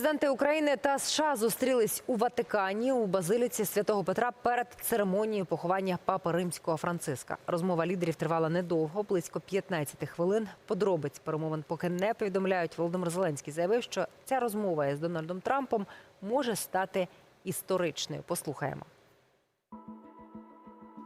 Президенти України та США зустрілись у Ватикані у базиліці святого Петра перед церемонією поховання папи римського Франциска. Розмова лідерів тривала недовго, близько 15 хвилин. Подробиць перемовин поки не повідомляють. Володимир Зеленський заявив, що ця розмова із Дональдом Трампом може стати історичною. Послухаємо.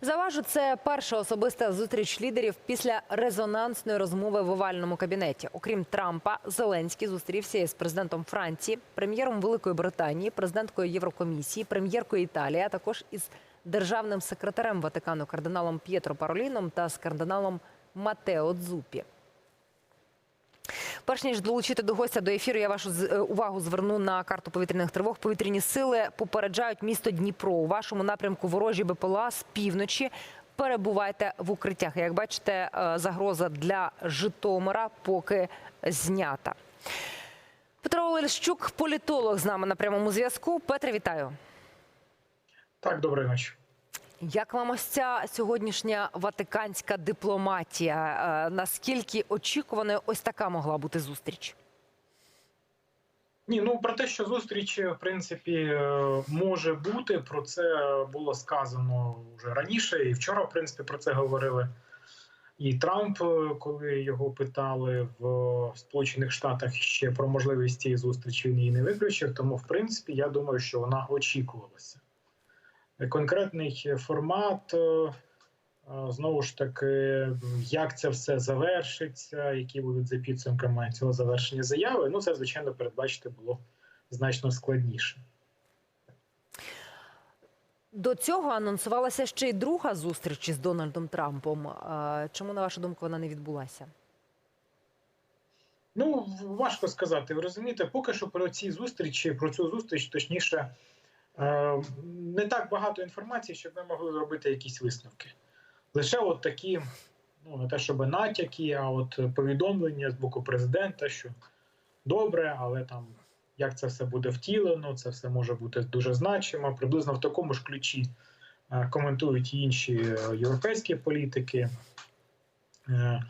Заважу, це перша особиста зустріч лідерів після резонансної розмови в овальному кабінеті. Окрім Трампа, Зеленський зустрівся із президентом Франції, прем'єром Великої Британії, президенткою Єврокомісії, прем'єркою Італії, а також із державним секретарем Ватикану кардиналом П'єтро Пароліном та з кардиналом Матео Дзупі. Перш ніж долучити до гостя до ефіру, я вашу е, увагу зверну на карту повітряних тривог. Повітряні сили попереджають місто Дніпро. У вашому напрямку ворожі БПЛА з півночі. Перебувайте в укриттях. Як бачите, е, загроза для Житомира поки знята. Петро Олещук, політолог з нами на прямому зв'язку. Петре, вітаю. Так, доброї ночі. Як вам ось ця сьогоднішня ватиканська дипломатія? Е, Наскільки очікуваною ось така могла бути зустріч? Ні, ну про те, що зустріч в принципі е, може бути, про це було сказано вже раніше, і вчора, в принципі, про це говорили. І Трамп, е, коли його питали в Сполучених Штатах ще про можливість цієї зустрічі, він її не виключив. Тому, в принципі, я думаю, що вона очікувалася. Конкретний формат, е, знову ж таки, як це все завершиться, які будуть за підсумками цього завершення заяви. Ну, це звичайно передбачити було значно складніше. До цього анонсувалася ще й друга зустріч із Дональдом Трампом. Чому, на вашу думку, вона не відбулася? Ну важко сказати. Ви розумієте, поки що про ці зустрічі, про цю зустріч, точніше, не так багато інформації, щоб ми могли зробити якісь висновки. Лише от такі, ну не те, щоб натяки, а от повідомлення з боку президента, що добре, але там як це все буде втілено, це все може бути дуже значимо. Приблизно в такому ж ключі е, коментують інші е, європейські політики. Е,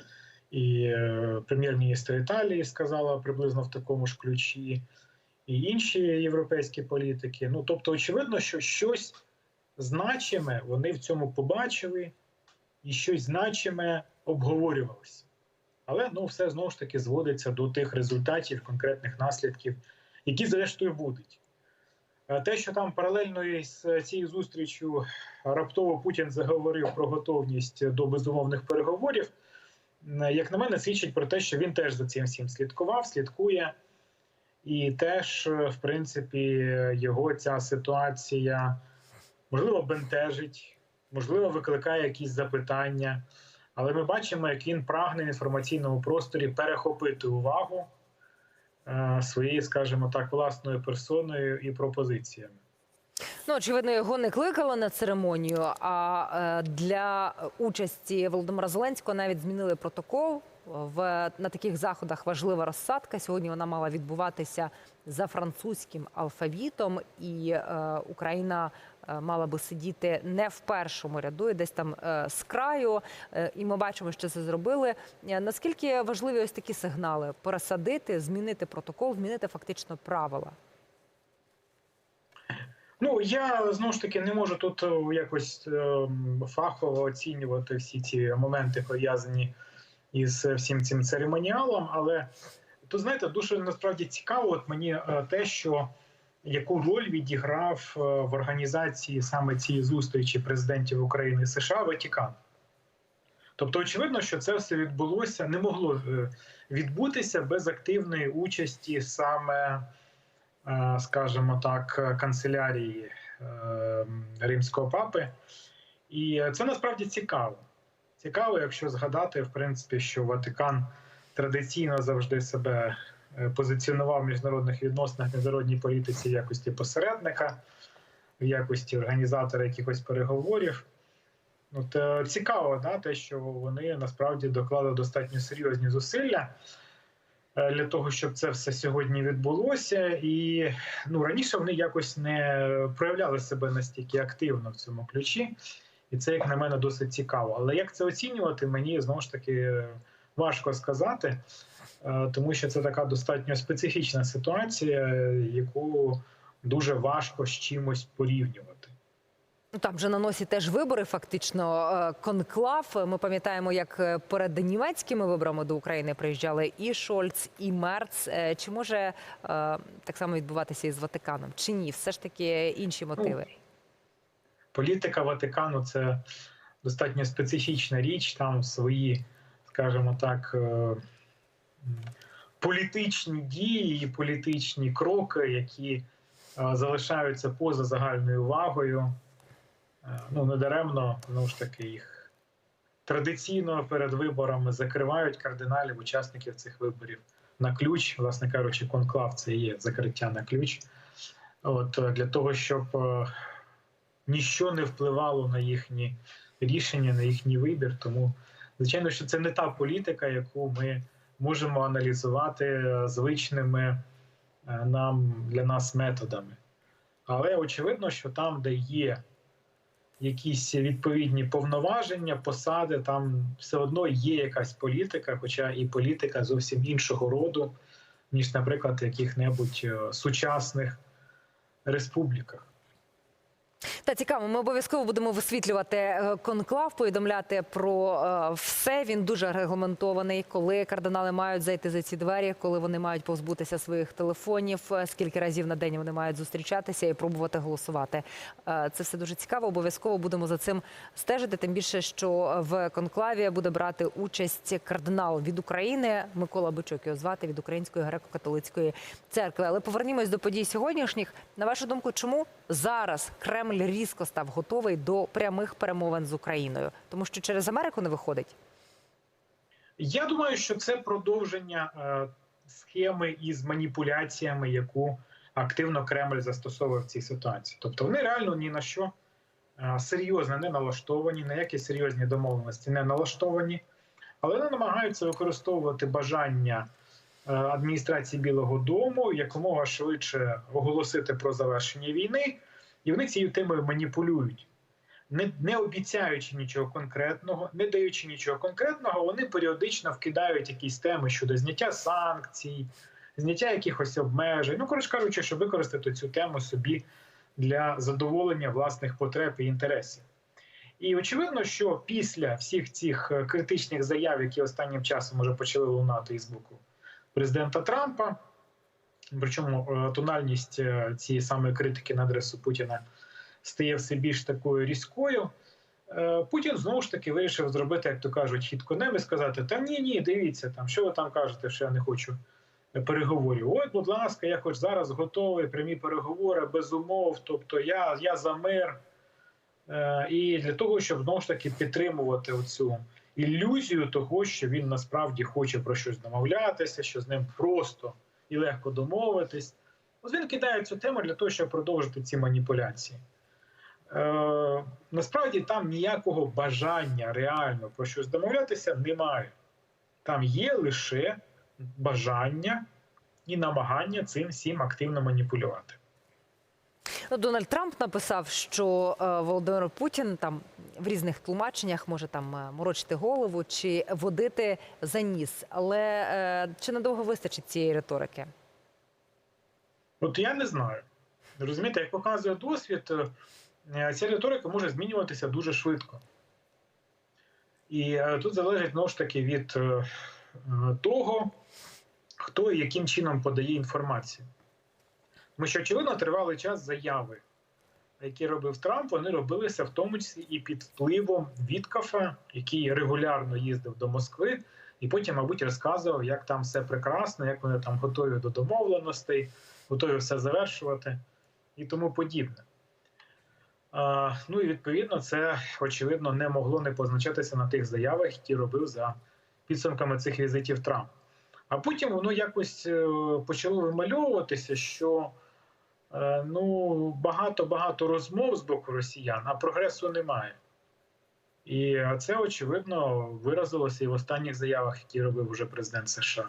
І е, прем'єр-міністр Італії сказала приблизно в такому ж ключі, і інші європейські політики. Ну тобто, очевидно, що щось значиме вони в цьому побачили, і щось значиме обговорювалося. Але ну, все знову ж таки зводиться до тих результатів, конкретних наслідків, які зрештою будуть. Е, Те, що там паралельно із цією зустрічю раптово Путін заговорив про готовність до безумовних переговорів, е, як на мене, свідчить про те, що він теж за цим всім слідкував, слідкує, і теж, е, в принципі, його ця ситуація можливо бентежить, можливо, викликає якісь запитання. Але ми бачимо, як він прагне в інформаційному просторі перехопити увагу е, своєю, скажімо так, власною персоною і пропозиціями. Ну, очевидно, його не кликали на церемонію. А е, для участі Володимира Зеленського навіть змінили протокол. В на таких заходах важлива розсадка. Сьогодні вона мала відбуватися за французьким алфавітом, і е, Україна е, мала би сидіти не в першому ряду, і десь там е, з краю. Е, і ми бачимо, що це зробили. Е, Наскільки важливі ось такі сигнали пересадити, змінити протокол, змінити фактично правила? Ну я знову ж таки не можу тут е, якось е, фахово оцінювати всі ці моменти пов'язані із всім цим церемоніалом. Але тут знаєте, дуже насправді цікаво. От мені е, те, що яку роль відіграв е, в організації саме цієї зустрічі президентів України і США Ватікан. Тобто, очевидно, що це все відбулося, не могло е, відбутися без активної участі саме, е, скажімо так, канцелярії е, римського папи. І це насправді цікаво. Цікаво, якщо згадати, в принципі, що Ватикан традиційно завжди себе е, позиціонував в міжнародних відносинах, міжнародній політиці в якості посередника. в якості організатора якихось переговорів. От, е, цікаво, да, те, що вони насправді доклали достатньо серйозні зусилля е, для того, щоб це все сьогодні відбулося. І ну, раніше вони якось не проявляли себе настільки активно в цьому ключі. І це, як на мене, досить цікаво. Але як це оцінювати, мені знову ж таки важко сказати, е, тому що це така достатньо специфічна ситуація, яку дуже важко з чимось порівнювати. Ну там же на носі теж вибори, фактично е, конклав. Ми пам'ятаємо, як е, перед німецькими виборами до України приїжджали і Шольц, і Мерц. Чи може так само відбуватися і з Ватиканом? Чи ні? Все ж таки інші мотиви. Політика Ватикану це достатньо специфічна річ. Там свої, скажімо так, е, політичні дії і політичні кроки, які е, залишаються поза загальною увагою. Е, Ну, недаремно, знову ж таки, їх традиційно перед виборами закривають кардиналів, учасників цих виборів на ключ. Власне кажучи, конклав це є закриття на ключ. От для того, щоб ніщо не впливало на їхні рішення, на їхній вибір. Тому, звичайно, що це не та політика, яку ми можемо аналізувати е, звичними е, нам для нас методами. Але очевидно, що там, де є якісь відповідні повноваження, посади, там все одно є якась політика, хоча і політика зовсім іншого роду, ніж, наприклад, в яких-небудь е, сучасних республіках. Та цікаво, ми обов'язково будемо висвітлювати е, конклав, повідомляти про е, все. Він дуже регламентований, коли кардинали мають зайти за ці двері, коли вони мають позбутися своїх телефонів, е, скільки разів на день вони мають зустрічатися і пробувати голосувати. Це все дуже цікаво. Обов'язково будемо за цим стежити. Тим більше, що в конклаві буде брати участь кардинал від України Микола Бичок його звати від Української греко-католицької церкви. Але повернімось до подій сьогоднішніх. На вашу думку, чому зараз Кремль різко став готовий до прямих перемовин з Україною? Тому що через Америку не виходить. Я думаю, що це продовження е, схеми із маніпуляціями, яку активно Кремль застосовує в цій ситуації. Тобто вони реально ні на що е, серйозно не налаштовані, на які серйозні домовленості не налаштовані, але вони намагаються використовувати бажання адміністрації Білого Дому якомога швидше оголосити про завершення війни, і вони цією темою маніпулюють не, не обіцяючи нічого конкретного, не даючи нічого конкретного, вони періодично вкидають якісь теми щодо зняття санкцій, зняття якихось обмежень. Ну, коротше кажучи, щоб використати цю тему собі для задоволення власних потреб і інтересів. І очевидно, що після всіх цих е, критичних заяв, які останнім часом вже почали лунати із боку президента Трампа, причому е, тональність е, цієї самої критики на адресу Путіна стає все більш такою різкою. Е, Путін знову ж таки вирішив зробити, як то кажуть, хід конем і сказати: Та ні, ні, дивіться, там що ви там кажете, що я не хочу переговорів. От, будь ласка, я хоч зараз готовий, прямі переговори без умов. Тобто я, я за мир. І для того, щоб знову ж таки підтримувати оцю ілюзію того, що він насправді хоче про щось домовлятися, що з ним просто і легко домовитись. Ось він кидає цю тему для того, щоб продовжити ці маніпуляції. Е, насправді там ніякого бажання реально про щось домовлятися немає. Там є лише бажання і намагання цим всім активно маніпулювати. Ну, Дональд Трамп написав, що е, Володимир Путін там в різних тлумаченнях може там е, морочити голову чи водити за ніс. Але е, чи надовго вистачить цієї риторики? От я не знаю. Розумієте, як показує досвід, ця риторика може змінюватися дуже швидко. І тут залежить знову ж таки від того, хто і яким чином подає інформацію. Тому що, очевидно, тривалий час заяви, які робив Трамп, вони робилися в тому числі і під впливом Віткафа, який регулярно їздив до Москви, і потім, мабуть, розказував, як там все прекрасно, як вони там готові до домовленостей, готові все завершувати і тому подібне. Ну і відповідно, це очевидно не могло не позначатися на тих заявах, які робив за підсумками цих візитів Трамп. А потім воно якось е, почало вимальовуватися, що е, ну, багато-багато розмов з боку росіян, а прогресу немає. І це, очевидно, виразилося і в останніх заявах, які робив уже президент США.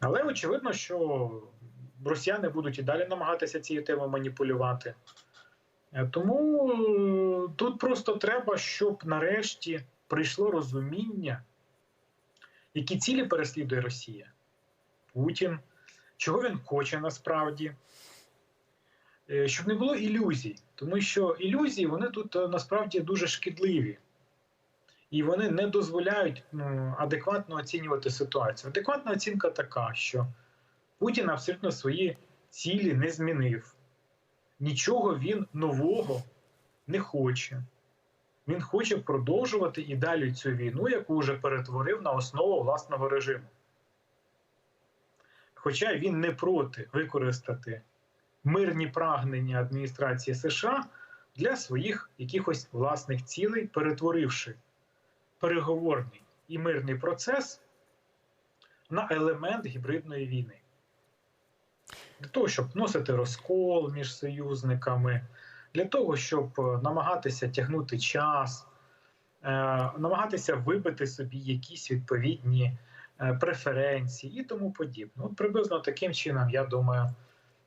Але очевидно, що росіяни будуть і далі намагатися цією темою маніпулювати. Е, Тому е, тут просто треба, щоб нарешті прийшло розуміння, які цілі переслідує Росія, Путін, чого він хоче насправді, щоб не було ілюзій, тому що ілюзії вони тут е, насправді дуже шкідливі. І вони не дозволяють адекватно оцінювати ситуацію. Адекватна оцінка така, що Путін абсолютно свої цілі не змінив. Нічого він нового не хоче. Він хоче продовжувати і далі цю війну, яку вже перетворив на основу власного режиму. Хоча він не проти використати мирні прагнення адміністрації США для своїх якихось власних цілей, перетворивши переговорний і мирний процес на елемент гібридної війни. Для того, щоб носити розкол між союзниками, для того, щоб е, намагатися тягнути час, е, намагатися вибити собі якісь відповідні е, преференції і тому подібне. От приблизно таким чином, я думаю,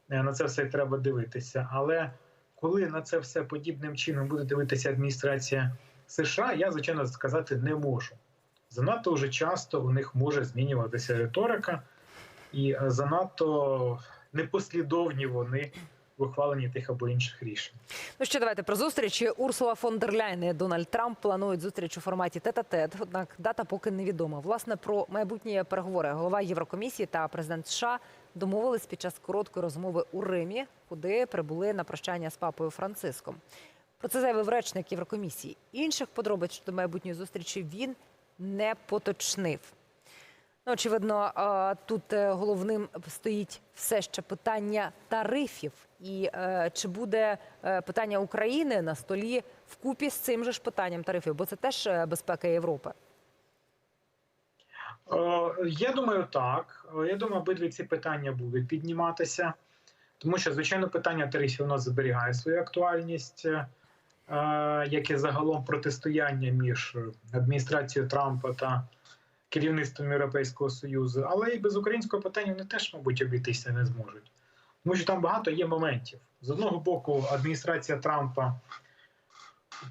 на це все треба дивитися. Але коли на це все подібним чином буде дивитися адміністрація США, я, звичайно, сказати не можу. Занадто вже часто у них може змінюватися риторика, і е, занадто непослідовні вони в ухваленні тих або інших рішень. Ну що давайте про зустрічі. Урсула фон дер Ляйн і Дональд Трамп планують зустріч у форматі тет-а-тет, однак дата поки невідома. Власне про майбутні переговори голова Єврокомісії та президент США домовились під час короткої розмови у Римі, куди прибули на прощання з папою Франциском. Про це заявив речник Єврокомісії. Інших подробиць щодо майбутньої зустрічі він не поточнив. Ну, очевидно, тут е, головним стоїть все ще питання тарифів. І е, чи буде е, питання України на столі вкупі з цим же ж питанням тарифів, бо це теж безпека Європи. Е, Я думаю, так. Е, Я думаю, обидві ці питання будуть підніматися, тому що, звичайно, питання тарифів воно зберігає свою актуальність, е, як і загалом протистояння між адміністрацією Трампа та керівництвом Європейського Союзу, але і без українського питання вони теж, мабуть, обійтися не зможуть. Тому що там багато є моментів. З одного боку, адміністрація Трампа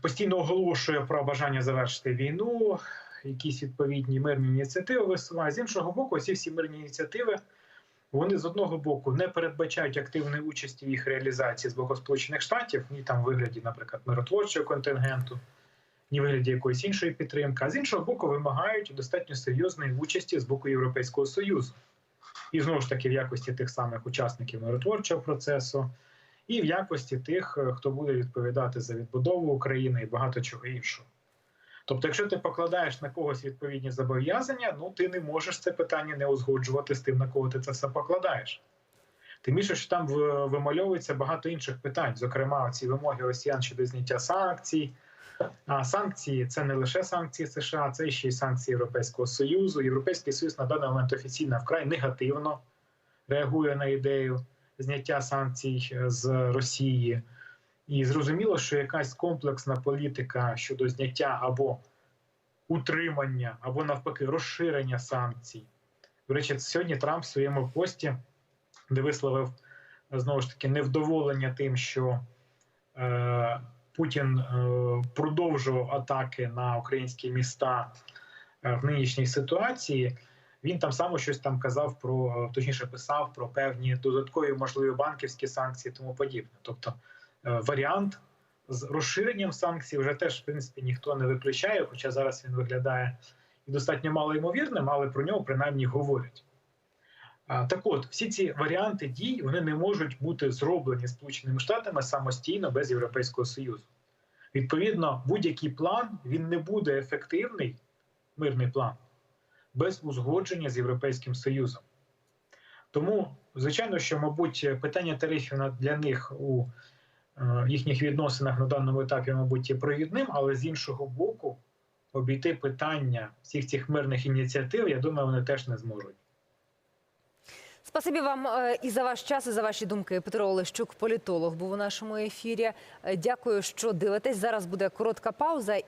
постійно оголошує про бажання завершити війну, якісь відповідні мирні ініціативи висуває. З іншого боку, ці всі мирні ініціативи вони з одного боку не передбачають активної участі в їх реалізації з боку Сполучених Штатів, ні там в вигляді, наприклад, миротворчого контингенту, ні в вигляді якоїсь іншої підтримки, а з іншого боку, вимагають достатньо серйозної участі з боку Європейського Союзу. І знову ж таки в якості тих самих учасників миротворчого процесу, і в якості тих, е, хто буде відповідати за відбудову України і багато чого іншого. Тобто, якщо ти покладаєш на когось відповідні зобов'язання, ну ти не можеш це питання не узгоджувати з тим, на кого ти це все покладаєш. Тим більше, що там вимальовується багато інших питань, зокрема, ці вимоги росіян щодо зняття санкцій. А санкції це не лише санкції США, це ще й санкції Європейського Союзу. Європейський Союз на даний момент офіційно вкрай негативно реагує на ідею зняття санкцій е, з Росії. І зрозуміло, що якась комплексна політика щодо зняття або утримання, або навпаки розширення санкцій. До речі, сьогодні Трамп в своєму пості, де висловив знову ж таки невдоволення тим, що е, Путін е, продовжував атаки на українські міста е, в нинішній ситуації. Він там само щось там казав про точніше писав про певні додаткові можливі банківські санкції, тому подібне. Тобто е, варіант з розширенням санкцій вже теж в принципі ніхто не виключає, хоча зараз він виглядає достатньо малоймовірним, але про нього принаймні говорять. Так от, всі ці варіанти дій вони не можуть бути зроблені Сполученими Штатами самостійно без Європейського Союзу. Відповідно, будь-який план він не буде ефективний, мирний план, без узгодження з Європейським Союзом. Тому, звичайно, що, мабуть, питання тарифів для них у е, їхніх відносинах на даному етапі, мабуть, є провідним, але з іншого боку, обійти питання всіх цих мирних ініціатив, я думаю, вони теж не зможуть. Спасибі вам е, і за ваш час, і за ваші думки. Петро Олещук, політолог, був у нашому ефірі. Е, Дякую, що дивитесь. Зараз буде коротка пауза.